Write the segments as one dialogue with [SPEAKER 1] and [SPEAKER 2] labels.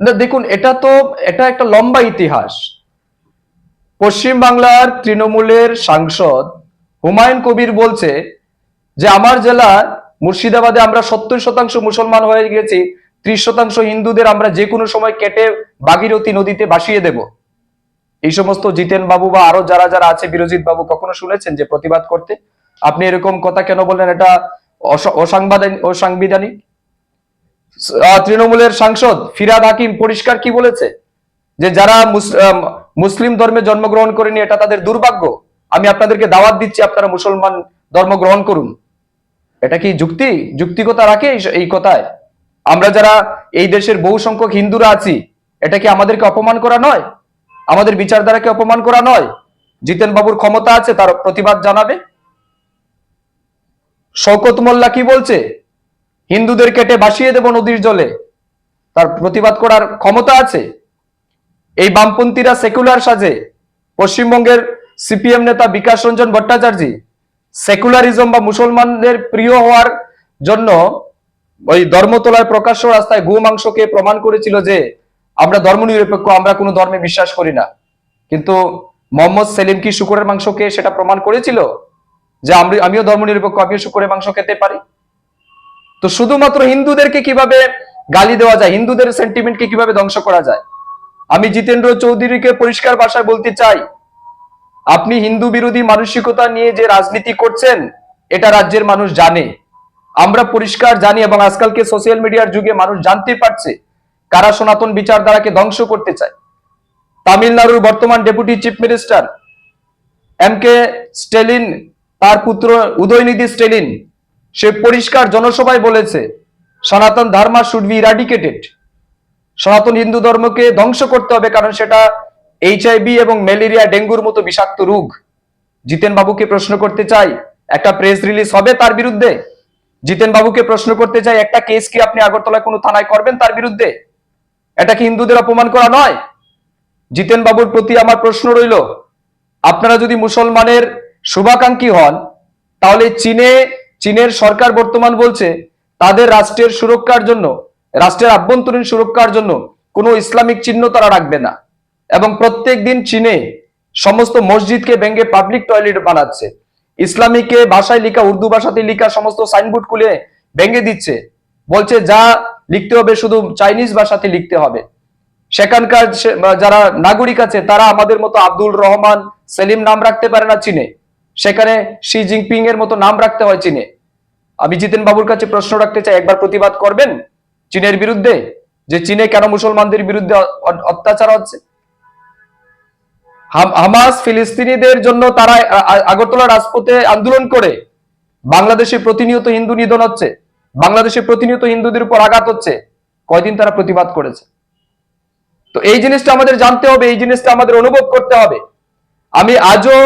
[SPEAKER 1] না, দেখুন, এটা তো, এটা একটা লম্বা ইতিহাস। পশ্চিম বাংলার তৃণমূলের সাংসদ হুমায়ুন কবির বলছে যে, আমার জেলা মুর্শিদাবাদে আমরা সত্তর শতাংশ মুসলমান হয়ে গেছি ত্রিশ শতাংশ হিন্দুদের আমরা যে কোনো সময় কেটে ভাগীরথী নদীতে ভাসিয়ে দেব। এই সমস্ত জিতেন বাবু বা আরও যারা যারা আছে বিরোজিত বাবু কখনো শুনেছেন যে প্রতিবাদ করতে? আপনি এরকম কথা কেন বললেন? এটা অস- অসাংবিধানিক? তৃণমূলের সাংসদ ফিরাদ হাকিম পরিষ্কার কি বলেছে? যে যারা মুসলিম ধর্মে জন্মগ্রহণ করেনি, এটা তাদের দুর্ভাগ্য। আমি আপনাদেরকে দাওয়াত দিচ্ছি, আপনারা মুসলমান ধর্ম গ্রহণ করুন। এটা কি যুক্তি? যুক্তিকতা রাখে এই- কথায়? আমরা যারা এই দেশের বহু সংখ্যক হিন্দুরা আছি, এটা কি আমাদেরকে অপমান করা নয়? আমাদের বিচারধারাকে অপমান করা নয়? জিতেন বাবুর ক্ষমতা আছে, তার প্রতিবাদ জানাবে? শওকত মোল্লা কি বলছে? হিন্দুদের কেটে ভাসিয়ে দেব নদীর জলে। তার প্রতিবাদ করার ক্ষমতা আছে? এই বামপন্থীরা সেকুলার সাজে। পশ্চিমবঙ্গের সিপিএম নেতা বিকাশ রঞ্জন ভট্টাচার্য সেকুলারিজম বা মুসলমানদের প্রিয় হওয়ার জন্য ওই ধর্মতলায় প্রকাশ্য রাস্তায় গো মাংসকে প্রমাণ করেছিল যে আমরা ধর্মনিরপেক্ষ, আমরা কোনো ধর্মে বিশ্বাস করি না। কিন্তু মোহাম্মদ সেলিম কি শুকুরের মাংসকে সেটা প্রমাণ করেছিল? যে আমি আমিও ধর্মনিরপেক্ষ, আমিও শুকুরের মাংস খেতে পারি? তো শুধুমাত্র হিন্দুদেরকে কীভাবে গালি দেওয়া যায়, হিন্দুদের সেন্টিমেন্টকে কীভাবে ধ্বংস করা যায়? আমি জিতেন্দ্র চৌধুরীকে পরিষ্কার ভাষায় বলতে চাই, আপনি হিন্দু বিরোধী মানসিকতা নিয়ে যে রাজনীতি করছেন, এটা রাজ্যের মানুষ জানে। আমরা পরিষ্কার জানি এবং আজকালকে সোশ্যাল মিডিয়ার যুগে মানুষ জানতে পারছে কারা সনাতন বিচারধারাকে ধ্বংস করতে চায়। তামিলনাড়ুর বর্তমান deputy chief minister M K Stalin তার পুত্র উদয়নিধি স্টেলিন সে পরিষ্কার জনসভায় বলেছে, সনাতন ধর্মা শুড বি ইরাডিকেটেড সনাতন হিন্দু ধর্মকে ধ্বংস করতে হবে কারণ সেটা এইচআইভি এবং ম্যালেরিয়া, ডেঙ্গুর মতো বিষাক্ত রোগ। জিতেন বাবুকে প্রশ্ন করতে চাই, একটা প্রেস রিলিজ হবে তার বিরুদ্ধে? জিতেন বাবুকে প্রশ্ন করতে চাই, একটা কেস কি আপনি আগরতলায় কোনো থানায় করবেন তার বিরুদ্ধে? এটা কি হিন্দুদের অপমান করা নয়? জিতেন বাবুর প্রতি আমার প্রশ্ন রইল, আপনারা যদি মুসলমানের শুভাকাঙ্ক্ষী হন, তাহলে চীনে চীনের সরকার বর্তমান বলছে, তাদের রাষ্ট্রের সুরক্ষার জন্য, রাষ্ট্রের আভ্যন্তরীণ সুরক্ষার জন্য কোনো ইসলামিক চিহ্ন তারা রাখবে না। এবং প্রত্যেক দিন চীনে সমস্ত মসজিদকে ভেঙে পাবলিক টয়লেট বানাচ্ছে। ইসলামিকে ভাষায় লিখা, উর্দু ভাষাতে লিখা সমস্ত সাইনবোর্ড খুলে ভেঙে দিচ্ছে। বলছে, যা লিখতে হবে শুধু চাইনিজ ভাষাতে লিখতে হবে। সেখানকার যারা নাগরিক আছে, তারা আমাদের মতো আব্দুল রহমান, সেলিম নাম রাখতে পারে না চীনে। সেখানে শি জিনপিং এর মতো নাম রাখতে হয় চীনে। আমি জিতেন বাবুর কাছে প্রশ্ন রাখতে চাই, একবার প্রতিবাদ করবেন চীনের বিরুদ্ধে? যে চীনে কেন মুসলমানদের বিরুদ্ধে অত্যাচার হচ্ছে? হামাস ফিলিস্তিনিদের জন্য তারা আগরতলা রাজপথে আন্দোলন করে। বাংলাদেশে প্রতিনিয়ত হিন্দু নিধন হচ্ছে। বাংলাদেশে প্রতিনিয়ত হিন্দুদের উপর আঘাত হচ্ছে। কয়দিন তারা প্রতিবাদ করেছে? তো এই জিনিসটা আমাদের জানতে হবে, এই জিনিসটা আমাদের অনুভব করতে হবে। আমি আজও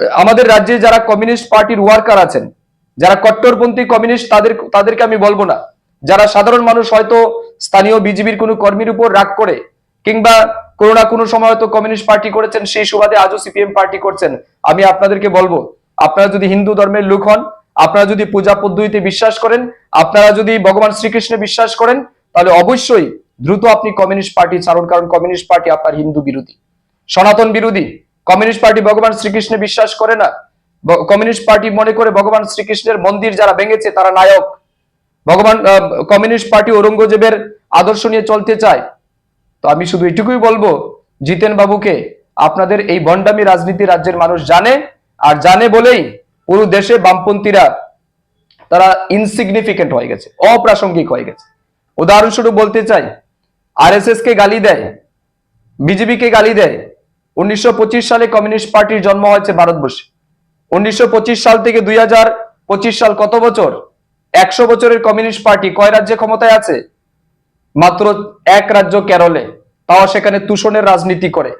[SPEAKER 1] আমাদের রাজ্যে যারা কমিউনিস্ট পার্টির ওয়ার্কার আছেন, যারা কট্টরপন্থী কমিউনিস্ট, তাদের, তাদেরকে আমি বলব না। যারা সাধারণ মানুষ হয়তো স্থানীয় বিজেপির কোনো কর্মীর উপর রাগ করে, কিংবা কোনো না কোনো সময় হয়তো কমিউনিস্ট পার্টি করেছেন, সেই সুবাদে আজও সিপিএম পার্টি করছেন, আমি আপনাদেরকে বলব, আপনারা যদি হিন্দু ধর্মের লোক হন, আপনারা যদি পূজা পদ্ধতিতে বিশ্বাস করেন, আপনারা যদি ভগবান শ্রীকৃষ্ণে বিশ্বাস করেন, তাহলে অবশ্যই দ্রুত আপনি কমিউনিস্ট পার্টি ছাড়ুন, কারণ কমিউনিস্ট পার্টি আপনার হিন্দু বিরোধী। সনাতন বিরোধী কমিউনিস্ট পার্টি ভগবান শ্রীকৃষ্ণে বিশ্বাস করে না। কমিউনিস্ট পার্টি মনে করে ভগবান শ্রীকৃষ্ণের মন্দির যারা ভেঙেছে, তারা নায়ক। ভগবান কমিউনিস্ট পার্টি ঔরঙ্গজেবের আদর্শ নিয়ে চলতে চায়। তো আমি শুধু এটুকুই বলব জিতেন বাবুকে আপনাদের এই বন্ডামি রাজনীতি রাজ্যের মানুষ জানে, আর জানে বলেই পুরো দেশে বামপন্থীরা তারা ইনসিগনিফিকেন্ট হয়ে গেছে, অপ্রাসঙ্গিক হয়ে গেছে। উদাহরণস্বরূপ বলতে চাই আরএসএস কে গালি দেয়, বিজেপি কে গালি দেয় উনিশশো পঁচিশ সালে কমিউনিস্ট পার্টির জন্ম হয়েছে ভারতবর্ষে। উনিশশো পঁচিশ সাল থেকে দুই হাজার পঁচিশ সাল কত বছর? একশো বছরের কমিউনিস্ট পার্টি কয় রাজ্যে ক্ষমতায় আছে? মাত্র এক রাজ্য কেরলে। তাও সেখানে তুষণের রাজনীতি করে।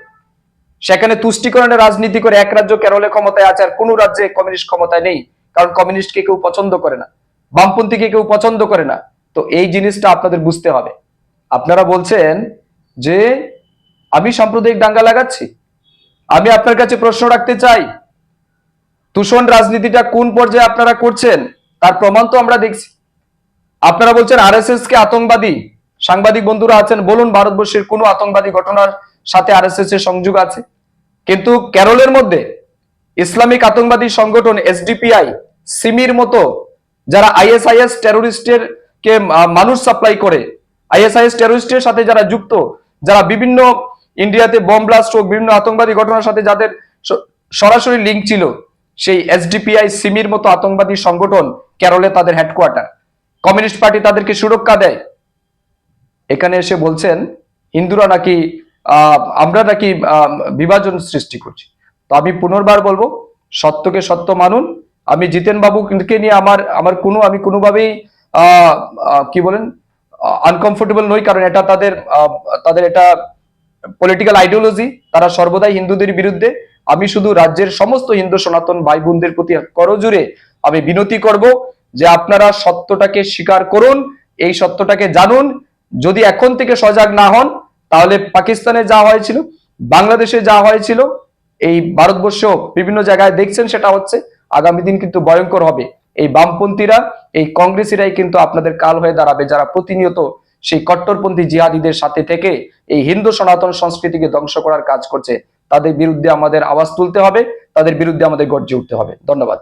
[SPEAKER 1] সেখানে তুষ্টিকরণের রাজনীতি করে এক রাজ্য কেরলে ক্ষমতায় আছে আর কোন রাজ্যে কমিউনিস্ট ক্ষমতায় নেই। কারণ কমিউনিস্টকে কেউ পছন্দ করে না। বামপন্থীকে কেউ পছন্দ করে না। তো এই জিনিসটা আপনাদের বুঝতে হবে। আপনারা বলছেন যে আমি সাম্প্রদায়িক দাঙ্গা লাগাচ্ছি? আমি আপনার কাছে প্রশ্ন রাখতে চাই। তুষণ রাজনীতিটা কোন পর্যায়ে আপনারা করছেন? তার প্রমাণ তো আমরা দেখছি। আপনারা বলছেন আরএসএস কে আতঙ্কবাদী। সাংবাদিক বন্ধুরা আছেন, বলুন ভারতবর্ষের কোনো আতঙ্কবাদী ঘটনার সাথে আরএসএস এর সংযোগ আছে? কিন্তু কেরলের মধ্যে ইসলামিক আতঙ্কবাদী সংগঠন এসডিপিআই, সিমির মতো, যারা আইএসআইএস টেরোরিস্টের কে মানুষ সাপ্লাই করে, আইএসআইএস টেরোরিস্টের সাথে যারা যুক্ত, যারা বিভিন্ন ইন্ডিয়াতে বম ব্লাস্ট হোক বিভিন্ন আতঙ্কবাদী ঘটনার সাথে যাদের সরাসরি লিঙ্ক ছিল, সেই এসডিপিআই সিমির মতো আতঙ্কবাদী সংগঠন কেরলে তাদের হেডকোয়ার্টার কমিউনিস্ট পার্টি তাদেরকে সুরক্ষা দেয়। এখানে এসে বলছেন, হিন্দুরা নাকি আমরা নাকি বিভাজন সৃষ্টি করছি। তো আমি পুনর্বার বলব, সত্যকে সত্য মানুন। আমি জিতেন বাবুকে নিয়ে আমার আমার কোনো, আমি কোনোভাবেই কি বলেন আনকমফোর্টেবল নই, কারণ এটা তাদের তাদের এটা পলিটিক্যাল আইডিওলজি তারা সর্বদাই হিন্দুদের বিরুদ্ধে। আমি শুধু রাজ্যের সমস্ত হিন্দু সনাতন ভাই বোনদের প্রতি করজুড়ে আমি বিনতি করব যে আপনারা সত্যটাকে স্বীকার করুন, এই সত্যটাকে জানুন। যদি এখন থেকে সজাগ না হন, তাহলে পাকিস্তানে যা হয়েছিল, বাংলাদেশে যা হয়েছিল, এই ভারতবর্ষ বিভিন্ন জায়গায় দেখছেন সেটা হচ্ছে আগামী দিন কিন্তু ভয়ঙ্কর হবে। এই বামপন্থীরা, এই কংগ্রেসীরাই কিন্তু আপনাদের কাল হয়ে দাঁড়াবে। যারা প্রতিনিয়ত সেই কট্টরপন্থী জিহাদিদের সাথে থেকে এই হিন্দু সনাতন সংস্কৃতিকে ধ্বংস করার কাজ করছে, তাদের বিরুদ্ধে আমাদের আওয়াজ তুলতে হবে, তাদের বিরুদ্ধে আমাদের গর্জে উঠতে হবে। ধন্যবাদ।